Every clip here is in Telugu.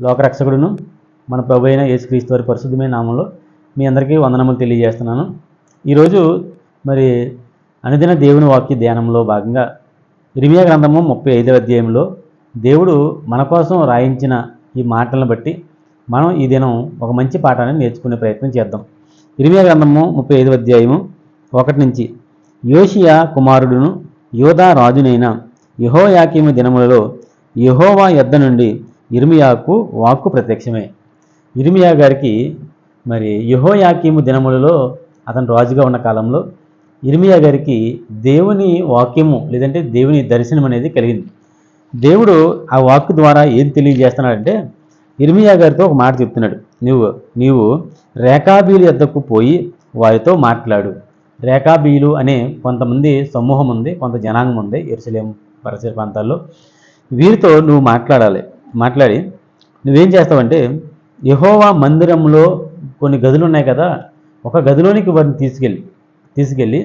లోకరక్షకుడును మన ప్రభు అయిన యేసుక్రీస్తు వారి పరిశుద్ధమైన నామంలో మీ అందరికీ వందనములు తెలియజేస్తున్నాను. ఈరోజు మరి అనుదిన దేవుని వాక్య ధ్యానంలో భాగంగా ఇరిమియా గ్రంథము ముప్పై ఐదవ అధ్యాయంలో దేవుడు మన కోసం రాయించిన ఈ మాటలను బట్టి మనం ఈ దినం ఒక మంచి పాఠాన్ని నేర్చుకునే ప్రయత్నం చేద్దాం. ఇరిమియా గ్రంథము ముప్పై ఐదవ అధ్యాయము ఒకటి నుంచి యోషియా కుమారుడును యోధా రాజునైన యహోయాకీము దినములలో యహోవా యొద్ద నుండి ఇర్మియాకు వాక్కు ప్రత్యక్షమే. ఇర్మియా గారికి మరి యహోయాకీము దినములలో అతను రాజుగా ఉన్న కాలంలో ఇర్మియా గారికి దేవుని వాక్యము లేదంటే దేవుని దర్శనం అనేది కలిగింది. దేవుడు ఆ వాక్కు ద్వారా ఏం తెలియజేస్తున్నాడంటే ఇర్మియా గారితో ఒక మాట చెప్తున్నాడు. నువ్వు నీవు రేఖాబీలు యొద్దకు పోయి వారితో మాట్లాడు. రేఖాబీలు అనే కొంతమంది సమూహం ఉంది కొంత జనాంగం ఉంది ఎరుసలేం పరిసర ప్రాంతాల్లో. వీరితో నువ్వు మాట్లాడాలి. మాట్లాడి నువ్వేం చేస్తావంటే యహోవా మందిరంలో కొన్ని గదులు ఉన్నాయి కదా ఒక గదిలోనికి వారిని తీసుకెళ్ళి తీసుకెళ్ళి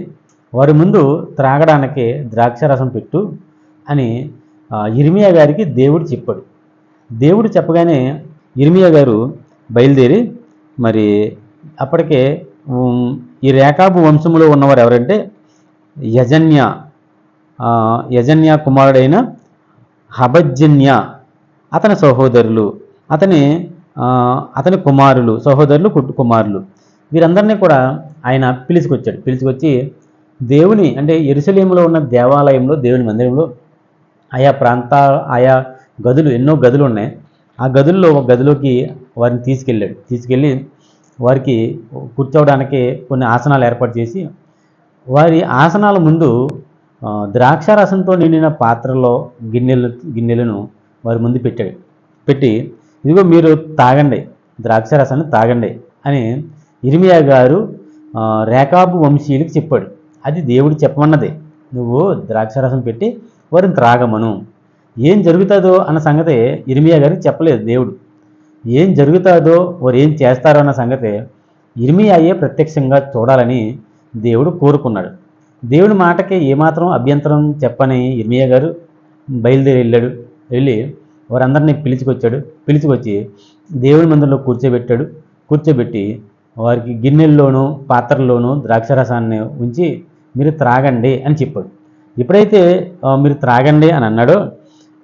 వారి ముందు త్రాగడానికి ద్రాక్షారసం పెట్టు అని ఇర్మియా గారికి దేవుడు చెప్పాడు. దేవుడు చెప్పగానే ఇర్మియా గారు బయలుదేరి మరి అప్పటికే ఈ రేఖాబు వంశంలో ఉన్నవారు ఎవరంటే యజన్య యజన్య కుమారుడైన హబజన్య అతని సహోదరులు అతని అతని కుమారులు సహోదరులు కుట్టు కుమారులు. వీరందరినీ కూడా ఆయన పిలుచుకొచ్చాడు. పిలుచుకొచ్చి దేవుని అంటే ఎరుసలేములో ఉన్న దేవాలయంలో దేవుని మందిరంలో ఆయా ప్రాంత ఆయా గదులు ఎన్నో గదులు ఉన్నాయి. ఆ గదుల్లో ఒక గదిలోకి వారిని తీసుకెళ్ళాడు. తీసుకెళ్ళి వారికి కూర్చోవడానికి కొన్ని ఆసనాలు ఏర్పాటు చేసి వారి ఆసనాల ముందు ద్రాక్షారసంతో నిండిన పాత్రలో గిన్నెలు గిన్నెలను వారి ముందు పెట్టాడు. పెట్టి ఇదిగో మీరు తాగండి ద్రాక్షారసాన్ని తాగండి అని ఇర్మియా గారు రేఖాబు వంశీయులకు చెప్పాడు. అది దేవుడు చెప్పమన్నది. నువ్వు ద్రాక్షరసం పెట్టి వారిని త్రాగమను. ఏం జరుగుతుందో అన్న సంగతి ఇర్మియా గారికి చెప్పలేదు దేవుడు. ఏం జరుగుతుందో వారు ఏం చేస్తారో అన్న సంగతి ఇర్మియాయే ప్రత్యక్షంగా చూడాలని దేవుడు కోరుకున్నాడు. దేవుడి మాటకి ఏమాత్రం అభ్యంతరం చెప్పని ఇర్మియా గారు బయలుదేరి వెళ్ళాడు. వెళ్ళి వారందరినీ పిలుచుకొచ్చాడు. పిలుచుకొచ్చి దేవుని మందిరంలో కూర్చోబెట్టాడు. కూర్చోబెట్టి వారికి గిన్నెల్లోనూ పాత్రల్లోనూ ద్రాక్షరసాన్ని ఉంచి మీరు త్రాగండి అని చెప్పాడు. ఎప్పుడైతే మీరు త్రాగండి అని అన్నాడో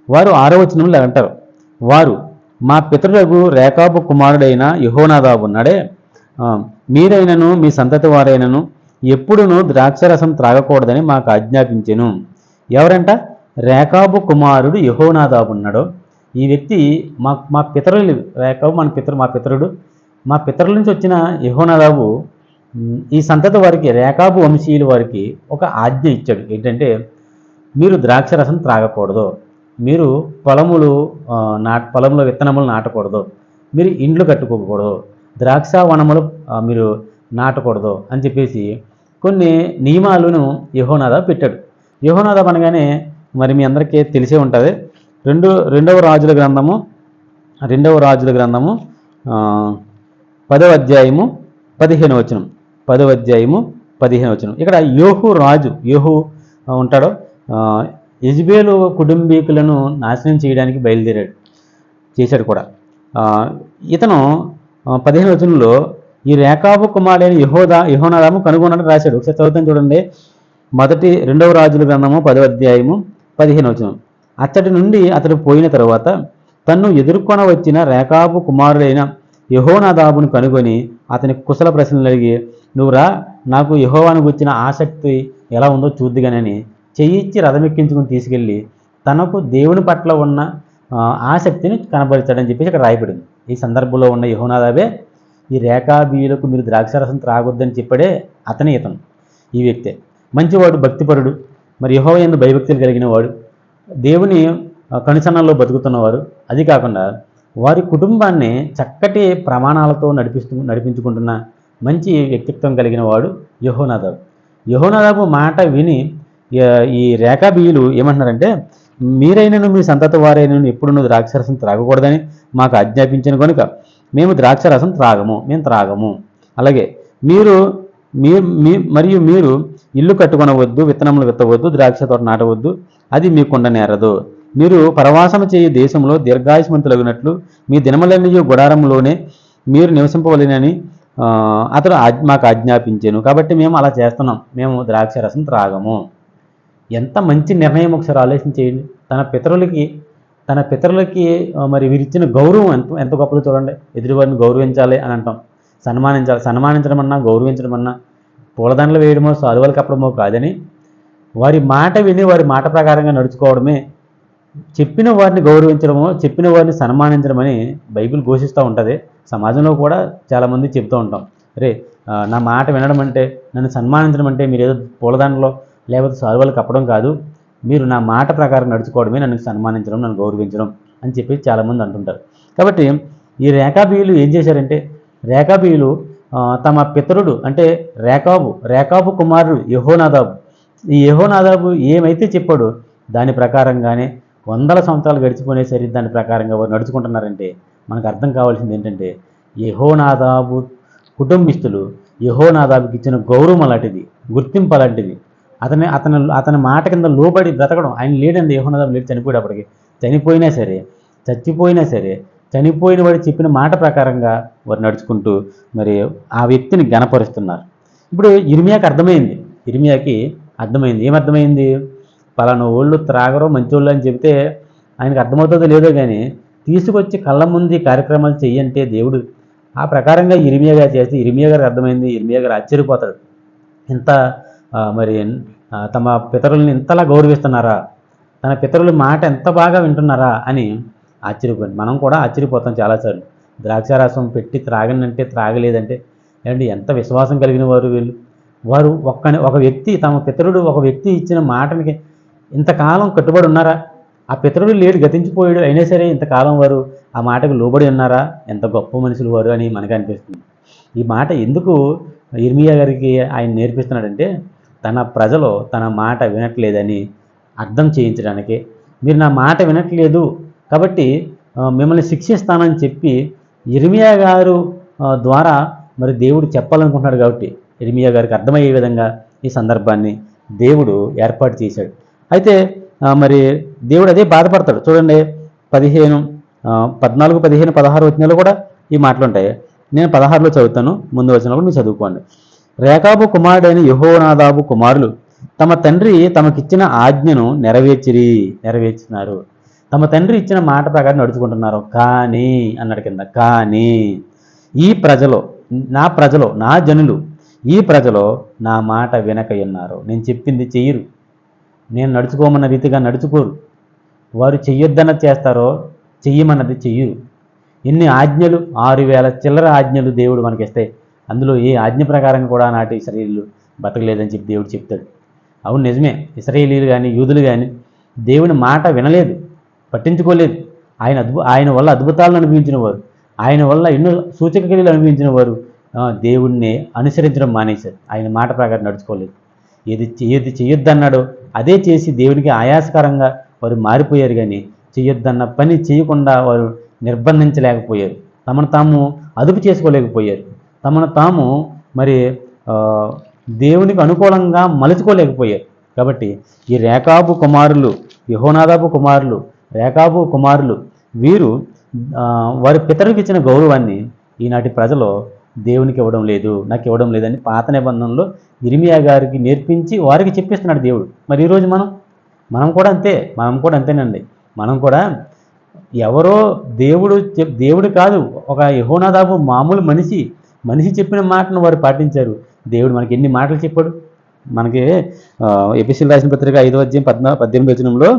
వారు ఆరో వచనంలో అంటారు. వారు మా పితరులకు రేఖాపు కుమారుడైన యహోనాదాబు ఉన్నాడే. మీరైనను మీ సంతతి వారైనను ఎప్పుడునూ ద్రాక్షరసం త్రాగకూడదని మాకు ఆజ్ఞాపించెను. ఎవరంట? రేఖాబు కుమారుడు యహోనాదాబు ఉన్నాడు. ఈ వ్యక్తి మా మా పితరులు రేఖాబు మన పితరు మా పితరుడు. మా పితరుల నుంచి వచ్చిన యహోనాదాబు ఈ సంతతి వారికి రేఖాబు వంశీయుల వారికి ఒక ఆజ్ఞ ఇచ్చాడు. ఏంటంటే మీరు ద్రాక్ష రసం త్రాగకూడదు. మీరు పొలములు నాట పొలంలో విత్తనములు నాటకూడదు. మీరు ఇండ్లు కట్టుకోకూడదు. ద్రాక్ష వనములు మీరు నాటకూడదు అని చెప్పేసి కొన్ని నియమాలను యహోనాదా పెట్టాడు. యహోనాదా అనగానే మరి మీ అందరికీ తెలిసే ఉంటుంది. రెండు రెండవ రాజుల గ్రంథము రెండవ రాజుల గ్రంథము పదవ అధ్యాయము పదిహేను వచనం. పదవ అధ్యాయము పదిహేను వచనం. ఇక్కడ యోహు రాజు యోహు ఉంటాడో. ఉంటాడు యజ్బేలు కుటుంబీకులను నాశనం చేయడానికి బయలుదేరాడు. చేశాడు కూడా. ఇతను పదిహేను వచనంలో ఈ రేఖాబు కుమారుడైన యహోదా యహోనాదాము కనుగొనడం రాశాడు. ఒకసారి చదువుతాను చూడండి. మొదటి రెండవ రాజుల గ్రంథము పదవ అధ్యాయము పదిహేను వచనం. అచ్చటి నుండి అతడు పోయిన తరువాత తన్ను ఎదుర్కొన వచ్చిన రేఖాబు కుమారుడైన యహోనాదాబును కనుగొని అతని కుశల ప్రశ్నలు అడిగి నువ్వురా నాకు యహోవాను గుర్చిన ఆసక్తి ఎలా ఉందో చూద్దుగానని చెయ్యిచ్చి రథమెక్కించుకుని తీసుకెళ్ళి తనకు దేవుని పట్ల ఉన్న ఆసక్తిని కనబరిచాడని చెప్పేసి ఇక్కడ రాయబడింది. ఈ సందర్భంలో ఉన్న యహోనాదాబే ఈ రేఖాబీయులకు మీరు ద్రాక్షారసం త్రాగొద్దని చెప్పాడే అతనే ఇతను ఈ వ్యక్తే. మంచివాడు భక్తిపరుడు. మరి యహోవ ఎందు భయభక్తులు కలిగిన వాడు దేవుని కనుసన్నల్లో బతుకుతున్నవారు. అది కాకుండా వారి కుటుంబాన్ని చక్కటి ప్రమాణాలతో నడిపిస్తూ నడిపించుకుంటున్న మంచి వ్యక్తిత్వం కలిగిన వాడు యహోనాదాబు. యహోనాదాబు మాట విని ఈ- ఈ రేఖాబీయులు ఏమంటున్నారంటే మీరైనను మీ సంతత వారైనను ఎప్పుడు ద్రాక్షరసం త్రాగకూడదని మాకు ఆజ్ఞాపించిన కనుక మేము ద్రాక్షరసం త్రాగము మేము త్రాగము. అలాగే మీరు మీ మీ మరియు మీరు ఇల్లు కట్టుకొనవద్దు విత్తనములు విత్తవద్దు ద్రాక్ష తోట నాటవద్దు అది మీకుండ నేరదు. మీరు పరవాసము చేయు దేశంలో దీర్ఘాయుష్మంతులగినట్లు మీ దినములన్నీ గుడారంలోనే మీరు నివసింపవలెనని అతడు ఆజ్- మాకు ఆజ్ఞాపించాను. కాబట్టి మేము అలా చేస్తున్నాం. మేము ద్రాక్ష రసం త్రాగము. ఎంత మంచి నిర్ణయం ఒకసారి ఆలోచన చేయండి. తన పితరులకి తన పితరులకి మరి వీరిచ్చిన గౌరవం ఎంత ఎంత గొప్పదో చూడండి. ఎదుటివారిని గౌరవించాలి అని అంటాం. సన్మానించాలి. సన్మానించడం అన్నా గౌరవించడం అన్నా పూలదండలు వేయడమో సాలువలు కప్పడమో కాదని వారి మాట విని వారి మాట ప్రకారంగా నడుచుకోవడమే చెప్పిన వారిని గౌరవించడమో చెప్పిన వారిని సన్మానించడమని బైబిల్ ఘోషిస్తూ ఉంటుంది. సమాజంలో కూడా చాలామంది చెప్తూ ఉంటాం. రే నా మాట వినడం అంటే నన్ను సన్మానించడం అంటే మీరు ఏదో పూలదండలో లేకపోతే సాధువులు కప్పడం కాదు. మీరు నా మాట ప్రకారం నడుచుకోవడమే నన్ను సన్మానించడం నన్ను గౌరవించడం అని చెప్పి చాలామంది అంటుంటారు. కాబట్టి ఈ రేఖాబీయులు ఏం చేశారంటే రేఖాబీయులు తమ పితరుడు అంటే రేఖాబు రేఖాబు కుమారుడు యహోనాదాబు. ఈ యహోనాదాబు ఏమైతే చెప్పాడో దాని ప్రకారంగానే వందల సంవత్సరాలు గడిచిపోయినసరి దాని ప్రకారంగా వారు నడుచుకుంటున్నారంటే మనకు అర్థం కావాల్సింది ఏంటంటే యహోనాదాబు కుటుంబిస్తులు యహోనాదాబుకి ఇచ్చిన గౌరవం అలాంటిది గుర్తింపు అలాంటిది. అతని అతని అతని మాట కింద లోబడి బ్రతకడం ఆయన లేడండి యహోనాదాబు లేడు చనిపోయేటప్పటికి చనిపోయినా సరే చచ్చిపోయినా సరే చనిపోయిన వాడు చెప్పిన మాట ప్రకారంగా వారు నడుచుకుంటూ మరి ఆ వ్యక్తిని గణపరుస్తున్నారు ఇప్పుడు ఇర్మియాకి అర్థమైంది. ఇర్మియాకి అర్థమైంది. ఏమర్థమైంది? పలానా వాళ్ళు త్రాగరో మంచోళ్ళు అని చెబితే ఆయనకు అర్థమవుతుందో లేదో కానీ తీసుకొచ్చి కళ్ళ ముందు కార్యక్రమాలు చెయ్యంటే దేవుడు ఆ ప్రకారంగా ఇరిమియా గారు చేస్తే ఇరిమియా గారికి అర్థమైంది. ఇరిమియా గారు ఆశ్చర్యపోతాడు ఇంత మరి తమ పితరుల్ని ఇంతలా గౌరవిస్తున్నారా? తన పితరుల మాట ఎంత బాగా వింటున్నారా అని ఆశ్చర్యపోయింది మనం కూడా ఆశ్చర్యపోతాం చాలాసార్లు. ద్రాక్షారసం పెట్టి త్రాగనంటే త్రాగలేదంటే. ఏమండి ఎంత విశ్వాసం కలిగిన వారు వీళ్ళు? వారు ఒక్క ఒక వ్యక్తి తమ పితరుడు ఒక వ్యక్తి ఇచ్చిన మాటనికి ఇంతకాలం కట్టుబడి ఉన్నారా? ఆ పితరుడు లేడు గతించిపోయాడు అయినా సరే ఇంతకాలం వారు ఆ మాటకు లోబడి ఉన్నారా? ఎంత గొప్ప మనుషులు వారు అని మనకు అనిపిస్తుంది. ఈ మాట ఎందుకు ఇర్మియా గారికి ఆయన నేర్పిస్తున్నాడంటే తన ప్రజలు తన మాట వినట్లేదని అర్థం చేయించడానికి. మీరు నా మాట వినట్లేదు కాబట్టి మిమ్మల్ని శిక్షిస్తానని చెప్పి ఇర్మియా గారు ద్వారా మరి దేవుడు చెప్పాలనుకుంటున్నాడు కాబట్టి ఇర్మియా గారికి అర్థమయ్యే విధంగా ఈ సందర్భాన్ని దేవుడు ఏర్పాటు చేశాడు. అయితే మరి దేవుడు అదే బాధపడతాడు. చూడండి పదిహేను పద్నాలుగు పదిహేను పదహారు వచ్చినాలు కూడా ఈ మాటలు ఉంటాయి. నేను పదహారులో చదువుతాను. ముందు వచ్చినప్పుడు మీరు చదువుకోండి. రేఖాబు కుమారుడైన యహోనాదాబు కుమారులు తమ తండ్రి తమకిచ్చిన ఆజ్ఞను నెరవేర్చిరి నెరవేర్చినారు. తమ తండ్రి ఇచ్చిన మాట ప్రకారం నడుచుకుంటున్నారు. కానీ అన్నాడు కింద కానీ ఈ ప్రజలు నా ప్రజలు నా జనులు ఈ ప్రజలు నా మాట వినక ఉన్నారు నేను చెప్పింది చెయ్యరు. నేను నడుచుకోమన్న రీతిగా నడుచుకోరు. వారు చెయ్యొద్దన్నది చేస్తారో చెయ్యమన్నది చెయ్యరు. ఎన్ని ఆజ్ఞలు? ఆరు వేల చిల్లర ఆజ్ఞలు దేవుడు మనకిస్తే అందులో ఏ ఆజ్ఞ ప్రకారం కూడా నాటి ఇస్రాయేలీలు బతకలేదని చెప్పి దేవుడు చెప్తాడు. అవును నిజమే. ఇస్రాయేలీలు కానీ యూదులు కానీ దేవుని మాట వినలేదు. పట్టించుకోలేదు. ఆయన అద్భు ఆయన వల్ల అద్భుతాలను అనుభవించిన వారు ఆయన వల్ల ఎన్నో సూచక క్రియలు అనుభవించిన వారు దేవుణ్ణి అనుసరించడం మానేశారు. ఆయన మాట ప్రకారం నడుచుకోలేదు. ఏది ఏది చేయొద్దన్నాడో అదే చేసి దేవునికి ఆయాసకరంగా వారు మారిపోయారు కానీ చేయొద్దన్న పని చేయకుండా వారు నిర్బంధించలేకపోయారు. తమను తాము అదుపు చేసుకోలేకపోయారు. తమను తాము మరి దేవునికి అనుకూలంగా మలుచుకోలేకపోయారు. కాబట్టి ఈ రేఖాబు కుమారులు యహోనాదాబు కుమారులు రేకాబు కుమారులు వీరు వారి పితరులకు ఇచ్చిన గౌరవాన్ని ఈనాటి ప్రజలు దేవునికి ఇవ్వడం లేదు నాకు ఇవ్వడం లేదని పాత నిబంధనలో ఇరిమియా గారికి నేర్పించి వారికి చెప్పిస్తున్నాడు దేవుడు. మరి ఈరోజు మనం? మనం కూడా అంతే మనం కూడా అంతేనండి. మనం కూడా ఎవరో దేవుడు చెప్ దేవుడు కాదు ఒక యహోనాదాబు మామూలు మనిషి మనిషి చెప్పిన మాటను వారు పాటించారు. దేవుడు మనకి ఎన్ని మాటలు చెప్పాడు? మనకి ఎపిసిల్ రాసిన పత్రిక ఐదో అధ్యాయం పద్నా పద్దెనిమిది వచనంలో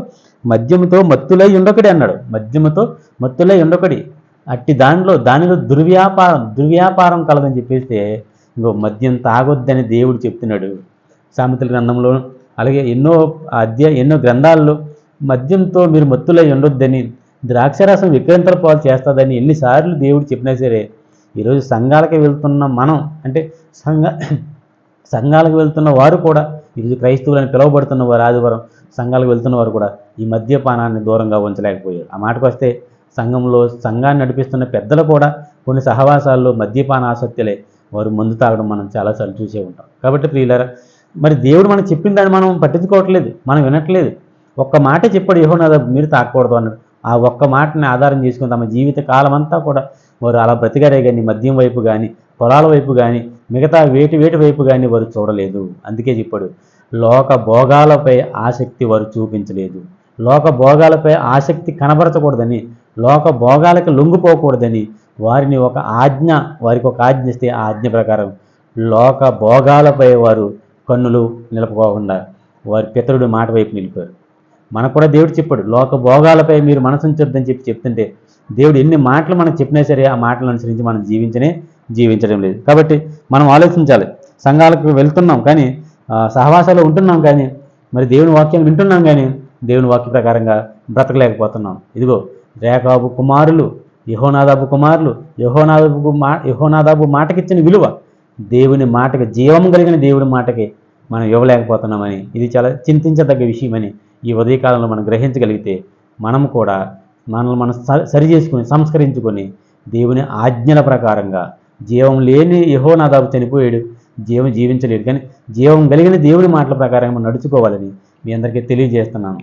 మద్యముతో మత్తులై ఉండొకటి అన్నాడు. మద్యముతో మత్తులై ఉండొకటి అట్టి దానిలో దానిలో దుర్వ్యాపారం దుర్వ్యాపారం కలదని చెప్పేస్తే ఇంకో మద్యం తాగొద్దని దేవుడు చెప్తున్నాడు. సామెతల గ్రంథంలో అలాగే ఎన్నో అధ్యయ ఎన్నో గ్రంథాల్లో మద్యంతో మీరు మత్తులై ఉండొద్దని ద్రాక్షరసం విక్రంతల పాలు చేస్తుందని ఎన్నిసార్లు దేవుడు చెప్పినా సరే ఈరోజు సంఘాలకి వెళ్తున్న మనం అంటే సంఘ సంఘాలకు వెళ్తున్న వారు కూడా ఈరోజు క్రైస్తవులని పిలువబడుతున్న వారు ఆదివారం సంఘాలకు వెళ్తున్న వారు కూడా ఈ మద్యపానాన్ని దూరంగా ఉంచలేకపోయారు. ఆ మాటకు వస్తే సంఘంలో సంఘాన్ని నడిపిస్తున్న పెద్దలు కూడా కొన్ని సహవాసాల్లో మద్యపాన ఆసక్తులే వారు మందు తాగడం మనం చాలాసార్లు చూసే ఉంటాం. కాబట్టి ప్రియులారా మరి దేవుడు మనం చెప్పిన దాన్ని మనం పట్టించుకోవట్లేదు మనం వినట్లేదు. ఒక్క మాట చెప్పాడు యెహోనాదాబు మీరు తాకూడదు అన్నాడు. ఆ ఒక్క మాటని ఆధారం చేసుకుని తమ జీవిత కాలం అంతా కూడా వారు అలా బ్రతికారే కానీ మద్యం వైపు కానీ పొలాల వైపు కానీ మిగతా వేటి వేటి వైపు కానీ వారు చూడలేదు. అందుకే చెప్పాడు లోక భోగాలపై ఆసక్తి వారు చూపించలేదు. లోక భోగాలపై ఆసక్తి కనబరచకూడదని లోక భోగాలకు లొంగిపోకూడదని వారిని ఒక ఆజ్ఞ వారికి ఒక ఆజ్ఞ ఇస్తే ఆ ఆజ్ఞ ప్రకారం లోక భోగాలపై వారు కన్నులు నిలుపుకోకుండా వారి పితరుడు మాట వైపు నిలిపారు. మనకు కూడా దేవుడు చెప్పాడు లోక భోగాలపై మీరు మనసుని ఉంచొద్దని చెప్పి చెప్తుంటే దేవుడు ఎన్ని మాటలు మనకు చెప్పినా సరే ఆ మాటలను అనుసరించి మనం జీవించనే జీవించడం లేదు. కాబట్టి మనం ఆలోచించాలి. సంఘాలకు వెళ్తున్నాం కానీ సహవాసాలు ఉంటున్నాం కానీ మరి దేవుని వాక్యం వింటున్నాం కానీ దేవుని వాక్య ప్రకారంగా బ్రతకలేకపోతున్నాం. ఇదిగో రేఖాబు కుమారులు యహోనాదాబు కుమారులు యహోనాదాబు మా యహోనాదాబు మాటకిచ్చిన విలువ దేవుని మాటకి జీవం కలిగిన దేవుని మాటకి మనం ఇవ్వలేకపోతున్నామని ఇది చాలా చింతించదగ్గ విషయమని ఈ ఉదయకాలంలో మనం గ్రహించగలిగితే మనం కూడా మనల్ని మనం స- సరి చేసుకుని సంస్కరించుకొని దేవుని ఆజ్ఞల ప్రకారంగా జీవం లేని యహోనాదాబు చనిపోయాడు. జీవం జీవించలేడు కానీ జీవం కలిగిన దేవుని మాటల ప్రకారం నడుచుకోవాలని మీ అందరికీ తెలియజేస్తున్నాను.